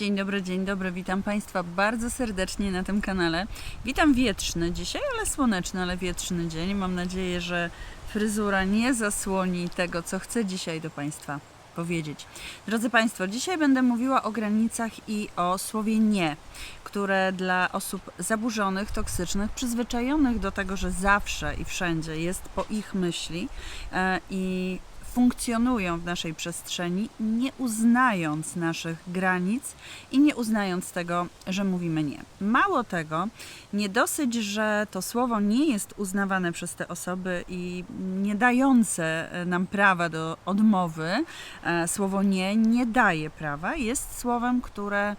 Dzień dobry, dzień dobry, witam Państwa bardzo serdecznie na tym kanale. Witam wietrzny dzisiaj, ale słoneczny, ale wietrzny dzień. Mam nadzieję, że fryzura nie zasłoni tego, co chcę dzisiaj do Państwa powiedzieć. Drodzy Państwo, dzisiaj będę mówiła o granicach i o słowie nie, które dla osób zaburzonych, toksycznych, przyzwyczajonych do tego, że zawsze i wszędzie jest po ich myśli e, i funkcjonują w naszej przestrzeni, nie uznając naszych granic i nie uznając tego, że mówimy nie. Mało tego, nie dosyć, że to słowo nie jest uznawane przez te osoby i nie dające e, nam prawa do odmowy, e, słowo nie nie daje prawa, jest słowem, które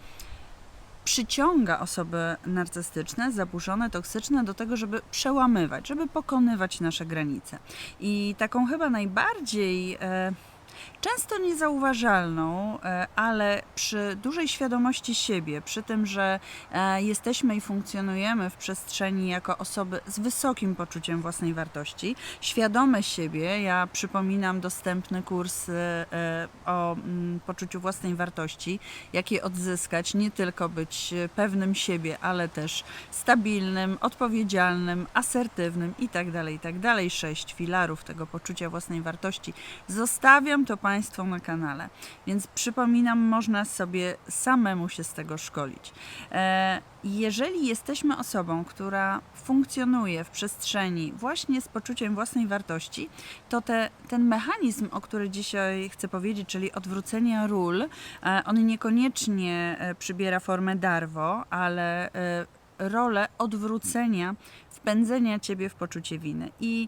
przyciąga osoby narcystyczne, zaburzone, toksyczne do tego, żeby przełamywać, żeby pokonywać nasze granice. I taką chyba najbardziej e, często niezauważalną, e, ale przy dużej świadomości siebie, przy tym, że e, jesteśmy i funkcjonujemy w przestrzeni jako osoby z wysokim poczuciem własnej wartości, świadome siebie. Ja przypominam dostępny kurs e, o mm, poczuciu własnej wartości, jak je odzyskać, nie tylko być pewnym siebie, ale też stabilnym, odpowiedzialnym, asertywnym i tak dalej, i tak. Sześć filarów tego poczucia własnej wartości. Zostawiam to Państwu na kanale, więc przypominam, można sobie samemu się z tego szkolić. E, jeżeli jesteśmy osobą, która funkcjonuje w przestrzeni właśnie z poczuciem własnej wartości, to te, ten mechanizm, o który dzisiaj chcę powiedzieć, czyli odwrócenia ról, e, on niekoniecznie e, przybiera formę darwo, ale rolę odwrócenia, wpędzenia ciebie w poczucie winy. I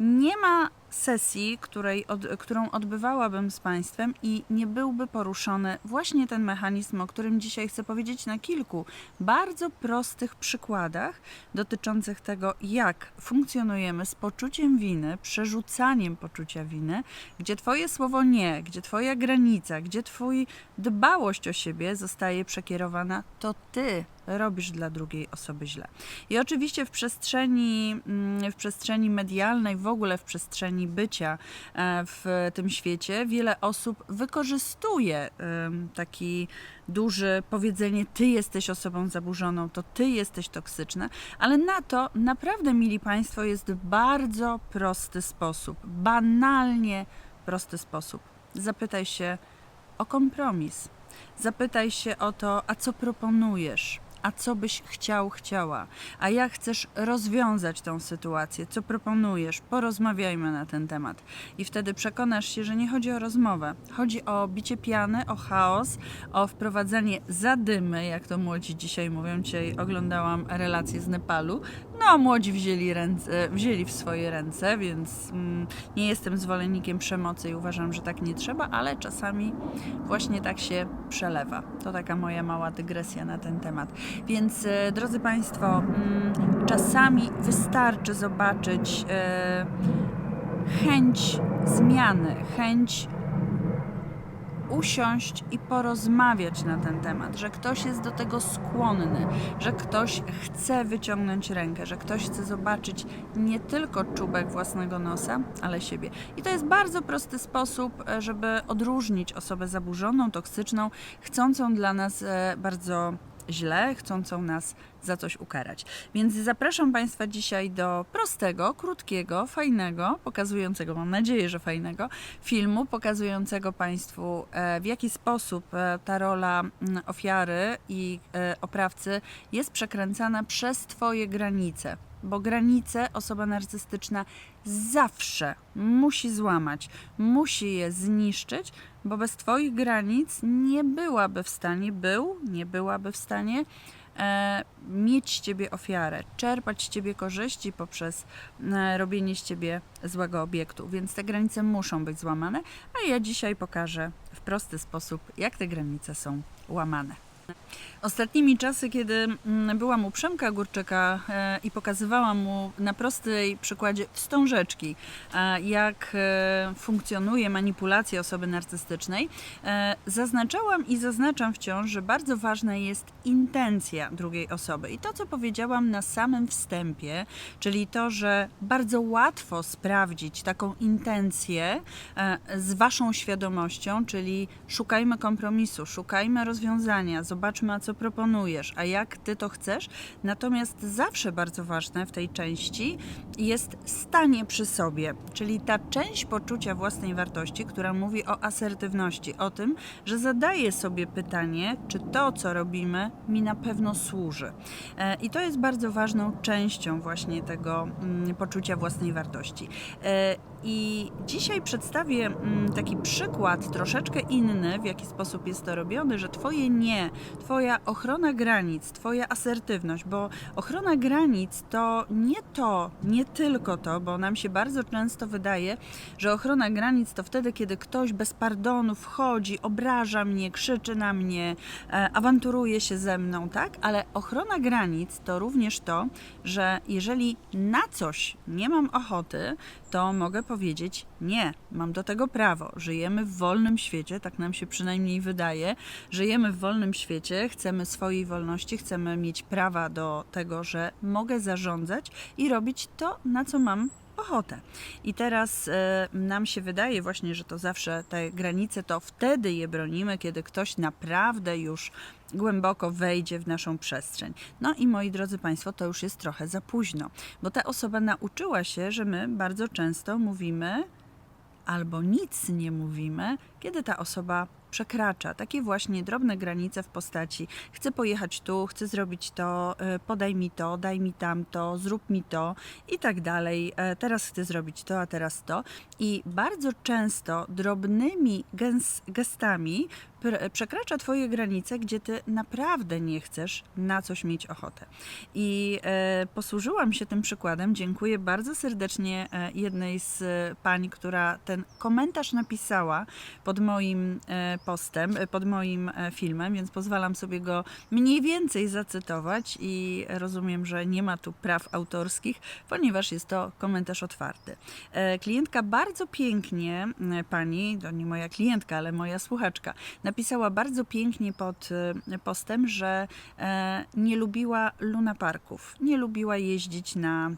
nie ma sesji, której od, którą odbywałabym z Państwem i nie byłby poruszony właśnie ten mechanizm, o którym dzisiaj chcę powiedzieć na kilku bardzo prostych przykładach dotyczących tego, jak funkcjonujemy z poczuciem winy, przerzucaniem poczucia winy, gdzie Twoje słowo nie, gdzie Twoja granica, gdzie Twój dbałość o siebie zostaje przekierowana, to Ty robisz dla drugiej osoby źle. I oczywiście w przestrzeni, mm, w przestrzeni medialnej, w ogóle w przestrzeni bycia e, w tym świecie, wiele osób wykorzystuje em, taki duży powiedzenie: Ty jesteś osobą zaburzoną, to ty jesteś toksyczna, ale na to naprawdę, mili Państwo, jest bardzo prosty sposób, banalnie prosty sposób. Zapytaj się o kompromis. Zapytaj się o to, a co proponujesz, a co byś chciał, chciała, a jak chcesz rozwiązać tą sytuację, co proponujesz, porozmawiajmy na ten temat. I wtedy przekonasz się, że nie chodzi o rozmowę, chodzi o bicie piany, o chaos, o wprowadzenie zadymy, jak to młodzi dzisiaj mówią. Dzisiaj oglądałam relacje z Nepalu. No, młodzi wzięli, ręce, wzięli w swoje ręce, więc mm, nie jestem zwolennikiem przemocy i uważam, że tak nie trzeba, ale czasami właśnie tak się przelewa. To taka moja mała dygresja na ten temat. Więc e, drodzy Państwo, mm, czasami wystarczy zobaczyć e, chęć zmiany, chęć usiąść i porozmawiać na ten temat, że ktoś jest do tego skłonny, że ktoś chce wyciągnąć rękę, że ktoś chce zobaczyć nie tylko czubek własnego nosa, ale siebie. I to jest bardzo prosty sposób, e, żeby odróżnić osobę zaburzoną, toksyczną, chcącą dla nas e, bardzo źle, chcącą nas za coś ukarać. Więc zapraszam Państwa dzisiaj do prostego, krótkiego, fajnego, pokazującego, mam nadzieję, że fajnego filmu, pokazującego Państwu, e, w jaki sposób e, ta rola mm, ofiary i e, oprawcy jest przekręcana przez Twoje granice. Bo granice osoba narcystyczna zawsze musi złamać, musi je zniszczyć, bo bez Twoich granic nie byłaby w stanie, był, nie byłaby w stanie mieć z Ciebie ofiarę, czerpać z Ciebie korzyści poprzez e, robienie z Ciebie złego obiektu. Więc te granice muszą być złamane, a ja dzisiaj pokażę w prosty sposób, jak te granice są łamane. Ostatnimi czasy, kiedy mm, byłam u Przemka Górczyka e, i pokazywałam mu na prostej przykładzie wstążeczki, e, jak e, funkcjonuje manipulacja osoby narcystycznej, zaznaczałam i zaznaczam wciąż, że bardzo ważna jest intencja drugiej osoby. I to, co powiedziałam na samym wstępie, czyli to, że bardzo łatwo sprawdzić taką intencję z Waszą świadomością, czyli szukajmy kompromisu, szukajmy rozwiązania, zobaczmy, a co proponujesz, a jak Ty to chcesz. Natomiast zawsze bardzo ważne w tej części jest stanie przy sobie, czyli ta część poczucia własnej wartości, która mówi o asertywności, o tym, że zadaję sobie pytanie, czy to, co robimy, mi na pewno służy. E, I to jest bardzo ważną częścią właśnie tego mm, poczucia własnej wartości. E, I dzisiaj przedstawię mm, taki przykład troszeczkę inny, w jaki sposób jest to robione, że Twoje nie, Twoja ochrona granic, Twoja asertywność, bo ochrona granic to nie to, nie tylko to, bo nam się bardzo często wydaje, że ochrona granic to wtedy, kiedy ktoś bez pardonu wchodzi, obraża mnie, krzyczy na mnie, e, awanturuje się ze mną, tak? Ale ochrona granic to również to, że jeżeli na coś nie mam ochoty, to mogę powiedzieć nie, mam do tego prawo. Żyjemy w wolnym świecie, tak nam się przynajmniej wydaje. Żyjemy w wolnym świecie, chcemy swojej wolności, chcemy mieć prawa do tego, że mogę zarządzać i robić to, na co mam ochotę. I teraz e, nam się wydaje właśnie, że to zawsze te granice to wtedy je bronimy, kiedy ktoś naprawdę już głęboko wejdzie w naszą przestrzeń. No i moi drodzy Państwo, to już jest trochę za późno, bo ta osoba nauczyła się, że my bardzo często mówimy albo nic nie mówimy, kiedy ta osoba przekracza takie właśnie drobne granice w postaci chcę pojechać tu, chcę zrobić to, e, podaj mi to, daj mi tamto, zrób mi to i tak dalej. E, Teraz chcę zrobić to, a teraz to. I bardzo często drobnymi gestami pr- przekracza Twoje granice, gdzie Ty naprawdę nie chcesz na coś mieć ochotę. I e, posłużyłam się tym przykładem. Dziękuję bardzo serdecznie e, jednej z pań, która ten komentarz napisała pod moim e, postem, e, pod moim e, filmem, więc pozwalam sobie go mniej więcej zacytować i rozumiem, że nie ma tu praw autorskich, ponieważ jest to komentarz otwarty. E, Klientka bardzo pięknie, pani, to nie moja klientka, ale moja słuchaczka, napisała bardzo pięknie pod postem, że nie lubiła lunaparków, nie lubiła jeździć na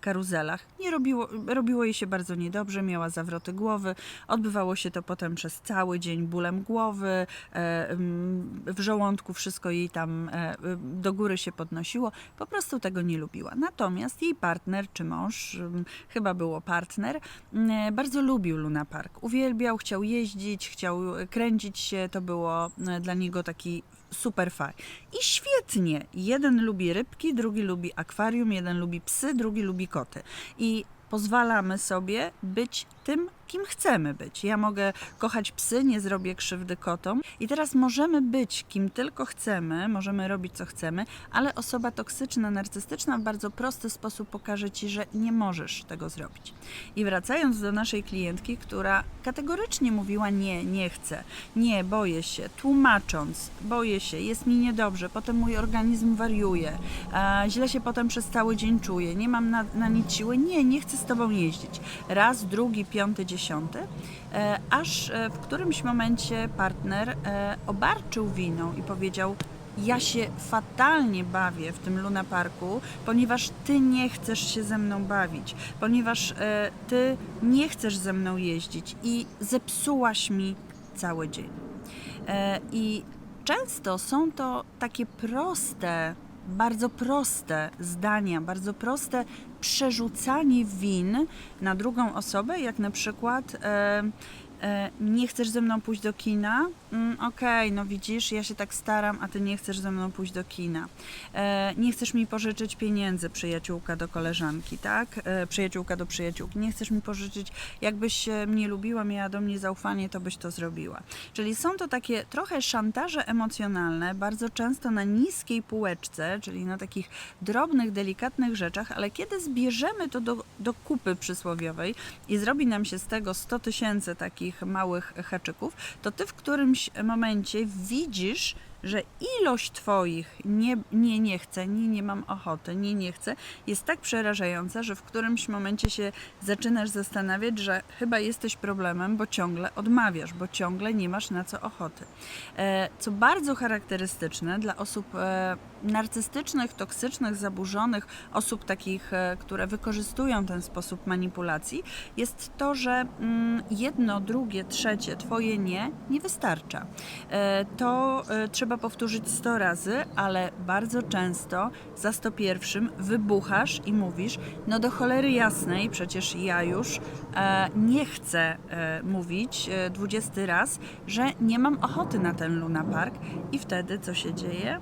karuzelach. Nie robiło, robiło jej się bardzo niedobrze, miała zawroty głowy. Odbywało się to potem przez cały dzień bólem głowy, e, mm, w żołądku wszystko jej tam e, do góry się podnosiło. Po prostu tego nie lubiła. Natomiast jej partner czy mąż, mm, chyba było partner, mm, bardzo lubił Luna Park. Uwielbiał, chciał jeździć, chciał kręcić się. To było e, dla niego taki super faj. I świetnie. Jeden lubi rybki, drugi lubi akwarium, jeden lubi psy, drugi lubi koty. I pozwalamy sobie być tym, kim chcemy być. Ja mogę kochać psy, nie zrobię krzywdy kotom. I teraz możemy być kim tylko chcemy, możemy robić co chcemy, ale osoba toksyczna, narcystyczna w bardzo prosty sposób pokaże ci, że nie możesz tego zrobić. I wracając do naszej klientki, która kategorycznie mówiła nie, nie chcę, nie, boję się, tłumacząc, boję się, jest mi niedobrze, potem mój organizm wariuje, źle się potem przez cały dzień czuję, nie mam na, na nic siły, nie, nie chcę z tobą jeździć. Raz, drugi, piąty, dziesiąty, e, aż e, w którymś momencie partner e, obarczył winą i powiedział: Ja się fatalnie bawię w tym Luna Parku, ponieważ ty nie chcesz się ze mną bawić, ponieważ ty nie chcesz ze mną jeździć i zepsułaś mi cały dzień. I często są to takie proste, bardzo proste zdania, bardzo proste przerzucanie win na drugą osobę, jak na przykład e, e, nie chcesz ze mną pójść do kina? Mm, Okej, no widzisz, ja się tak staram, a ty nie chcesz ze mną pójść do kina. E, nie chcesz mi pożyczyć pieniędzy, przyjaciółka do koleżanki, tak? E, przyjaciółka do przyjaciółki. Nie chcesz mi pożyczyć, jakbyś e, mnie lubiła, miała do mnie zaufanie, to byś to zrobiła. Czyli są to takie trochę szantaże emocjonalne, bardzo często na niskiej półeczce, czyli na takich drobnych, delikatnych rzeczach, ale kiedy zbierzemy to do, do kupy przysłowiowej i zrobi nam się z tego 100 tysięcy takich małych haczyków, to ty w którymś momencie widzisz, że ilość Twoich nie, nie, nie chcę, nie, nie mam ochoty, nie, nie chcę, jest tak przerażająca, że w którymś momencie się zaczynasz zastanawiać, że chyba jesteś problemem, bo ciągle odmawiasz, bo ciągle nie masz na co ochoty. E, Co bardzo charakterystyczne dla osób e, narcystycznych, toksycznych, zaburzonych, osób takich, e, które wykorzystują ten sposób manipulacji, jest to, że mm, jedno, drugie, trzecie, twoje nie nie wystarcza. E, To e, trzeba powtórzyć 100 razy, ale bardzo często za 101 wybuchasz i mówisz: No do cholery jasnej, przecież ja już nie chcę mówić e, 20 raz, że nie mam ochoty na ten Luna Park, i wtedy co się dzieje?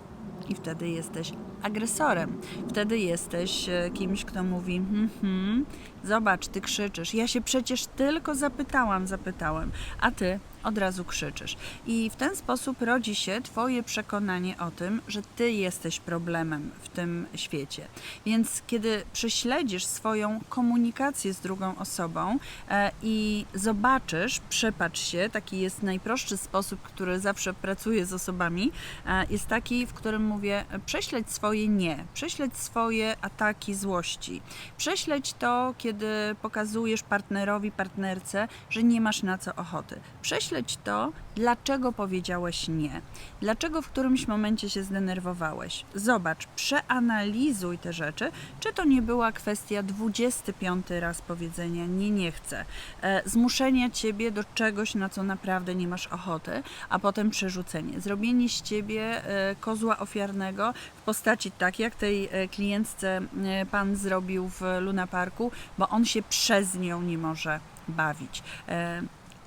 I wtedy jesteś agresorem. Wtedy jesteś e, kimś, kto mówi: hmm, hmm, Zobacz, ty krzyczysz. Ja się przecież tylko zapytałam, zapytałem, a ty od razu krzyczysz. I w ten sposób rodzi się Twoje przekonanie o tym, że Ty jesteś problemem w tym świecie. Więc kiedy prześledzisz swoją komunikację z drugą osobą e, i zobaczysz, przepatrz się, taki jest najprostszy sposób, który zawsze pracuję z osobami, e, jest taki, w którym mówię, prześledź swoje nie, prześledź swoje ataki złości, prześledź to, kiedy pokazujesz partnerowi, partnerce, że nie masz na co ochoty. Prześledź to, dlaczego powiedziałeś nie, dlaczego w którymś momencie się zdenerwowałeś. Zobacz, przeanalizuj te rzeczy, czy to nie była kwestia 25 raz powiedzenia nie, nie chcę, e, zmuszenia ciebie do czegoś, na co naprawdę nie masz ochoty, a potem przerzucenie. Zrobienie z ciebie e, kozła ofiarnego w postaci tak, jak tej e, klientce pan zrobił w Luna Parku, bo on się przez nią nie może bawić.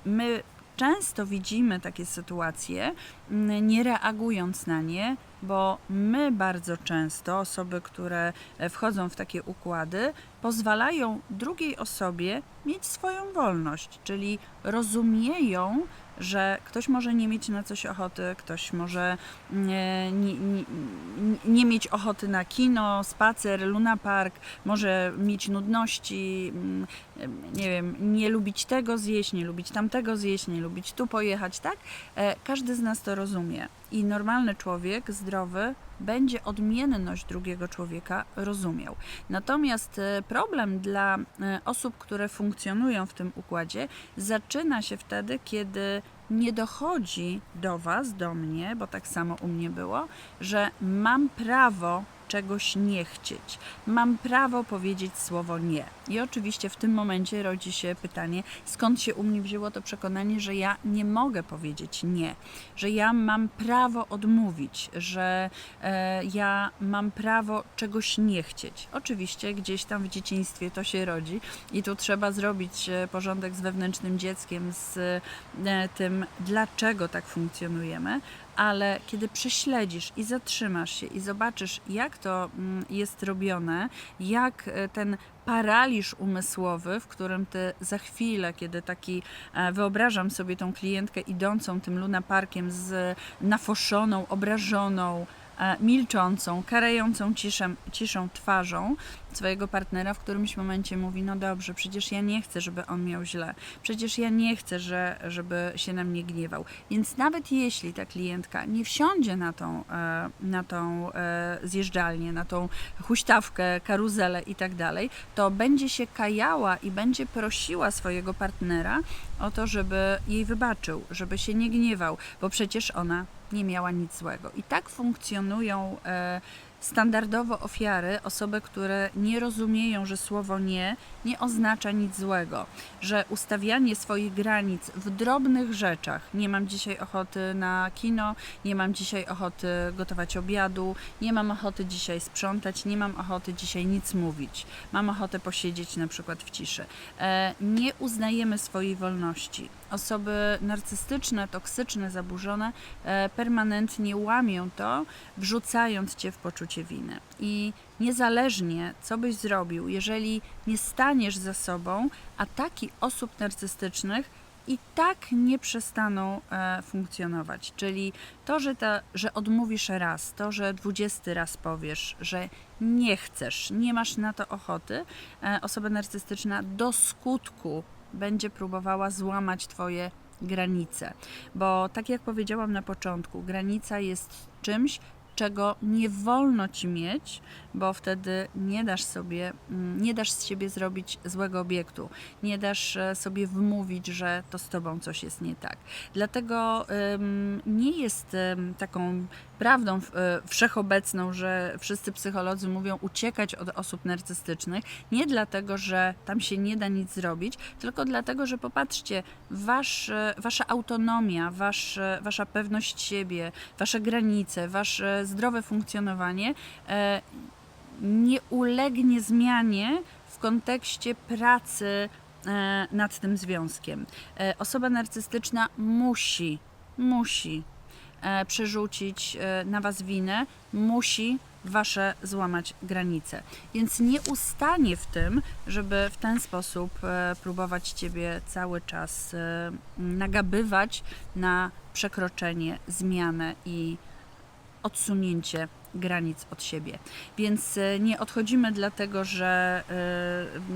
My często widzimy takie sytuacje, mm, nie reagując na nie, bo my bardzo często, osoby, które e, wchodzą w takie układy, pozwalają drugiej osobie mieć swoją wolność, czyli rozumieją, że ktoś może nie mieć na coś ochoty, ktoś może nie, nie, nie, mieć ochoty na kino, spacer, Luna Park, może mieć nudności, mm, nie wiem, nie lubić tego zjeść, nie lubić tamtego zjeść, nie lubić tu pojechać, tak? E, Każdy z nas to rozumie. I normalny człowiek, zdrowy, będzie odmienność drugiego człowieka rozumiał. Natomiast e, problem dla e, osób, które funkcjonują w tym układzie, zaczyna się wtedy, kiedy nie dochodzi do Was, do mnie, bo tak samo u mnie było, że mam prawo czegoś nie chcieć. Mam prawo powiedzieć słowo nie. I oczywiście w tym momencie rodzi się pytanie, skąd się u mnie wzięło to przekonanie, że ja nie mogę powiedzieć nie, że ja mam prawo odmówić, że e, ja mam prawo czegoś nie chcieć. Oczywiście gdzieś tam w dzieciństwie to się rodzi i tu trzeba zrobić e, porządek z wewnętrznym dzieckiem, z e, tym, dlaczego tak funkcjonujemy, ale kiedy prześledzisz i zatrzymasz się i zobaczysz, jak to mm, jest robione, jak e, ten paraliż umysłowy, w którym ty za chwilę, kiedy taki, e, wyobrażam sobie tą klientkę idącą tym Luna Parkiem z nafoszoną, obrażoną, milczącą, karającą ciszem, ciszą twarzą swojego partnera, w którymś momencie mówi, no dobrze, przecież ja nie chcę, żeby on miał źle, przecież ja nie chcę, że, żeby się na mnie gniewał. Więc nawet jeśli ta klientka nie wsiądzie na tą, e, na tą e, zjeżdżalnię, na tą huśtawkę, karuzelę i tak dalej, to będzie się kajała i będzie prosiła swojego partnera o to, żeby jej wybaczył, żeby się nie gniewał, bo przecież ona nie miała nic złego. I tak funkcjonują e, standardowo ofiary, osoby, które nie rozumieją, że słowo nie nie oznacza nic złego, że ustawianie swoich granic w drobnych rzeczach, nie mam dzisiaj ochoty na kino, nie mam dzisiaj ochoty gotować obiadu, nie mam ochoty dzisiaj sprzątać, nie mam ochoty dzisiaj nic mówić, mam ochotę posiedzieć na przykład w ciszy. E, nie uznajemy swojej wolności. Osoby narcystyczne, toksyczne, zaburzone e, permanentnie łamią to, wrzucając cię w poczucie winy. I niezależnie co byś zrobił, jeżeli nie staniesz za sobą, ataki osób narcystycznych i tak nie przestaną e, funkcjonować. Czyli to, że, ta, że odmówisz raz, to, że dwudziesty raz powiesz, że nie chcesz, nie masz na to ochoty, e, osoba narcystyczna do skutku będzie próbowała złamać Twoje granice. Bo tak jak powiedziałam na początku, granica jest czymś, czego nie wolno ci mieć, bo wtedy nie dasz sobie, mm, nie dasz z siebie zrobić złego obiektu, nie dasz e, sobie wmówić, że to z tobą coś jest nie tak. Dlatego ym, nie jest ym, taką prawdą e, wszechobecną, że wszyscy psycholodzy mówią uciekać od osób narcystycznych, nie dlatego, że tam się nie da nic zrobić, tylko dlatego, że popatrzcie, wasz, e, wasza autonomia, wasz, wasza pewność siebie, wasze granice, wasze zdrowe funkcjonowanie e, nie ulegnie zmianie w kontekście pracy e, nad tym związkiem. E, Osoba narcystyczna musi, musi przerzucić na Was winę, musi Wasze złamać granice. Więc nie ustanie w tym, żeby w ten sposób próbować Ciebie cały czas nagabywać na przekroczenie, zmianę i odsunięcie granic od siebie. Więc e, nie odchodzimy dlatego, że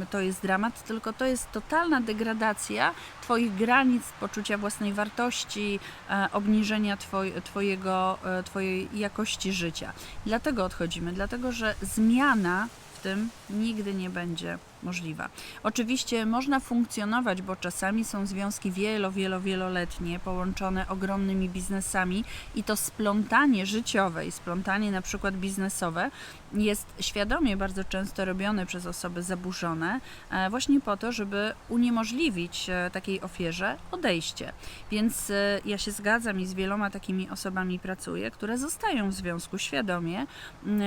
e, to jest dramat, tylko to jest totalna degradacja Twoich granic, poczucia własnej wartości, e, obniżenia twoj, twojego, Twojej jakości życia. Dlatego odchodzimy, dlatego że zmiana w tym nigdy nie będzie możliwa. Oczywiście można funkcjonować, bo czasami są związki wielo, wielo, wieloletnie, połączone ogromnymi biznesami i to splątanie życiowe i splątanie na przykład biznesowe jest świadomie bardzo często robione przez osoby zaburzone, e, właśnie po to, żeby uniemożliwić e, takiej ofierze odejście. Więc e, ja się zgadzam i z wieloma takimi osobami pracuję, które zostają w związku świadomie,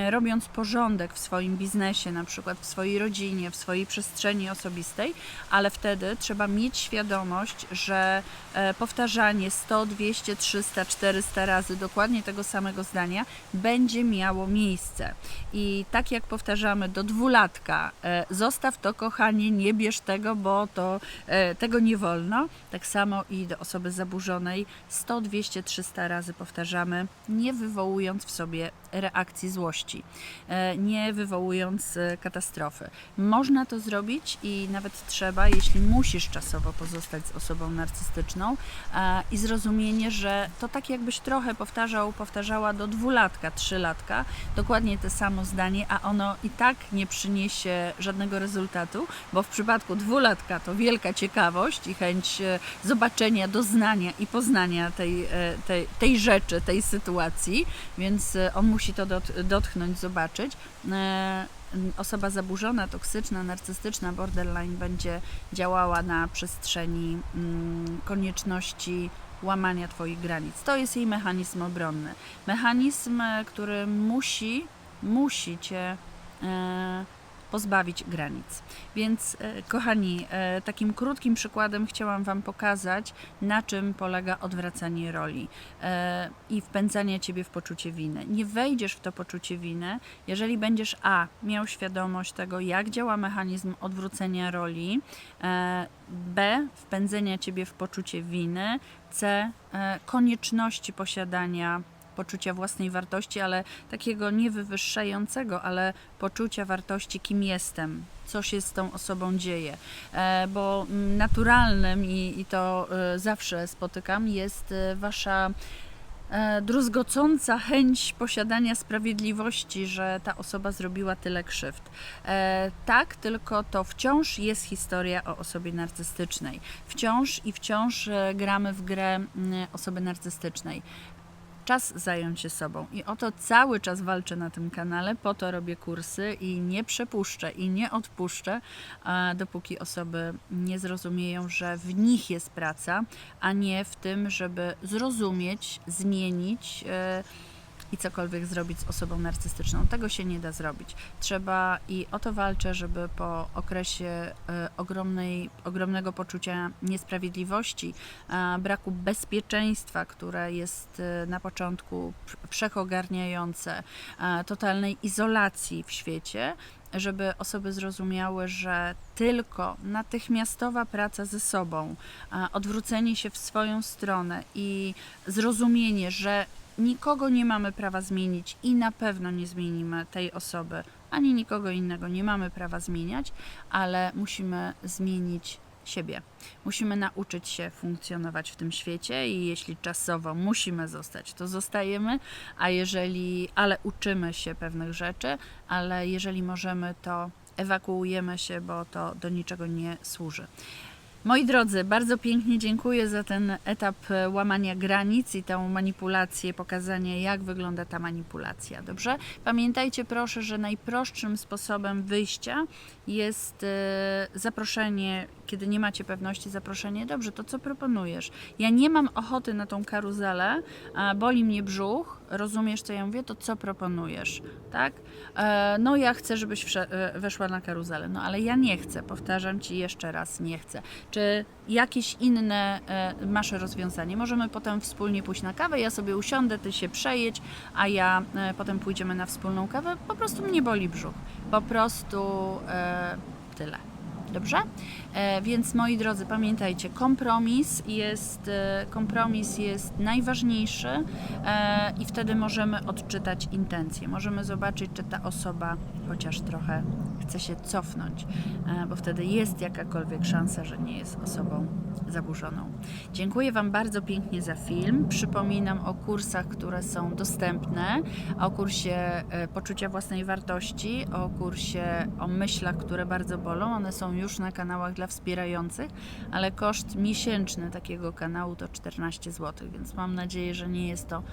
robiąc porządek w swoim biznesie, na przykład w swojej rodzinie, w swojej przestrzeni osobistej, ale wtedy trzeba mieć świadomość, że e, powtarzanie 100, 200, 300, 400 razy dokładnie tego samego zdania będzie miało miejsce. I tak jak powtarzamy do dwulatka, e, zostaw to kochanie, nie bierz tego, bo to e, tego nie wolno, tak samo i do osoby zaburzonej 100, 200, 300 razy powtarzamy, nie wywołując w sobie reakcji złości, nie wywołując katastrofy. Można to zrobić i nawet trzeba, jeśli musisz czasowo pozostać z osobą narcystyczną e, i zrozumienie, że to tak jakbyś trochę powtarzał, powtarzała do dwulatka, trzylatka, dokładnie to samo zdanie, a ono i tak nie przyniesie żadnego rezultatu, bo w przypadku dwulatka to wielka ciekawość i chęć e, zobaczenia, doznania i poznania tej, e, tej, tej rzeczy, tej sytuacji, więc on musi to dot, dotknąć, zobaczyć. E, Osoba zaburzona, toksyczna, narcystyczna, borderline będzie działała na przestrzeni mm, konieczności łamania Twoich granic. To jest jej mechanizm obronny. Mechanizm, e, który musi, musi Cię e, pozbawić granic. Więc, e, kochani, e, takim krótkim przykładem chciałam Wam pokazać, na czym polega odwracanie roli e, i wpędzanie Ciebie w poczucie winy. Nie wejdziesz w to poczucie winy, jeżeli będziesz A. miał świadomość tego, jak działa mechanizm odwrócenia roli, B. wpędzenia Ciebie w poczucie winy, C. konieczności posiadania poczucia własnej wartości, ale takiego nie wywyższającego, ale poczucia wartości, kim jestem, co się z tą osobą dzieje. E, bo naturalnym i, i to e, zawsze spotykam jest e, wasza druzgocąca chęć posiadania sprawiedliwości, że ta osoba zrobiła tyle krzywd. Tak, tylko to wciąż jest historia o osobie narcystycznej. Wciąż i wciąż gramy w grę mm, osoby narcystycznej czas zająć się sobą. I o to cały czas walczę na tym kanale, po to robię kursy i nie przepuszczę i nie odpuszczę, dopóki osoby nie zrozumieją, że w nich jest praca, a nie w tym, żeby zrozumieć, zmienić. e, i cokolwiek zrobić z osobą narcystyczną. Tego się nie da zrobić. Trzeba i o to walczę, żeby po okresie e, ogromnej, ogromnego poczucia niesprawiedliwości, braku bezpieczeństwa, które jest e, na początku wszechogarniające, totalnej izolacji w świecie, żeby osoby zrozumiały, że tylko natychmiastowa praca ze sobą, odwrócenie się w swoją stronę i zrozumienie, że nikogo nie mamy prawa zmienić i na pewno nie zmienimy tej osoby, ani nikogo innego nie mamy prawa zmieniać, ale musimy zmienić siebie. Musimy nauczyć się funkcjonować w tym świecie i jeśli czasowo musimy zostać, to zostajemy, a jeżeli, ale uczymy się pewnych rzeczy, ale jeżeli możemy, to ewakuujemy się, bo to do niczego nie służy. Moi drodzy, bardzo pięknie dziękuję za ten etap e, łamania granic i tą manipulację, pokazanie, jak wygląda ta manipulacja. Dobrze? Pamiętajcie proszę, że najprostszym sposobem wyjścia jest e, zaproszenie, kiedy nie macie pewności, zaproszenie. Dobrze, to co proponujesz? Ja nie mam ochoty na tą karuzelę, boli mnie brzuch, rozumiesz co ja mówię, to co proponujesz? Tak? E, no ja chcę, żebyś e, weszła na karuzelę, no ale ja nie chcę, powtarzam Ci jeszcze raz, nie chcę. Czy jakieś inne e, masz rozwiązanie? Możemy potem wspólnie pójść na kawę, ja sobie usiądę, Ty się przejedź, a ja potem pójdziemy na wspólną kawę, po prostu mnie boli brzuch. Po prostu tyle. Dobrze? E, więc moi drodzy, pamiętajcie, kompromis jest, e, kompromis jest najważniejszy e, i wtedy możemy odczytać intencje. Możemy zobaczyć, czy ta osoba chociaż trochę chce się cofnąć, bo wtedy jest jakakolwiek szansa, że nie jest osobą zaburzoną. Dziękuję Wam bardzo pięknie za film. Przypominam o kursach, które są dostępne, o kursie poczucia własnej wartości, o kursie o myślach, które bardzo bolą. One są już na kanałach dla wspierających, ale koszt miesięczny takiego kanału to 14 zł, więc mam nadzieję, że nie jest to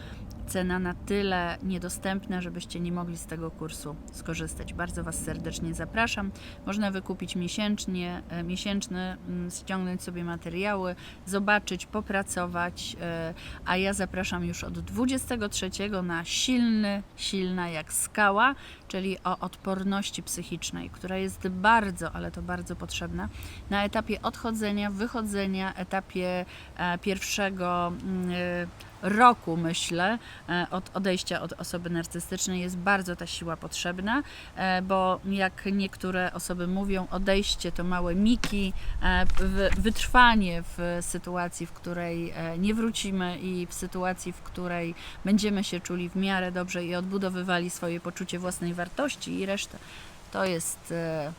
cena na tyle niedostępna, żebyście nie mogli z tego kursu skorzystać. Bardzo Was serdecznie zapraszam. Można wykupić miesięcznie, e, miesięczny, mm, ściągnąć sobie materiały, zobaczyć, popracować, e, a ja zapraszam już od 23 na silny, silna jak skała, czyli o odporności psychicznej, która jest bardzo, ale to bardzo potrzebna na etapie odchodzenia, wychodzenia, etapie e, pierwszego mm, e, roku, myślę, e, od odejścia od osoby narcystycznej jest bardzo ta siła potrzebna, bo jak niektóre osoby mówią, odejście to małe miki, wytrwanie w sytuacji, w której nie wrócimy i w sytuacji, w której będziemy się czuli w miarę dobrze i odbudowywali swoje poczucie własnej wartości i resztę, to jest e,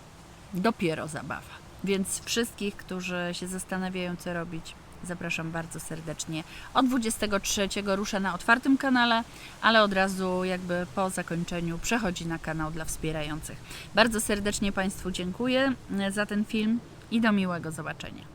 dopiero zabawa. Więc wszystkich, którzy się zastanawiają, co robić, zapraszam bardzo serdecznie. Od 23 rusza na otwartym kanale, ale od razu jakby po zakończeniu przechodzi na kanał dla wspierających. Bardzo serdecznie Państwu dziękuję e, za ten film i do miłego zobaczenia.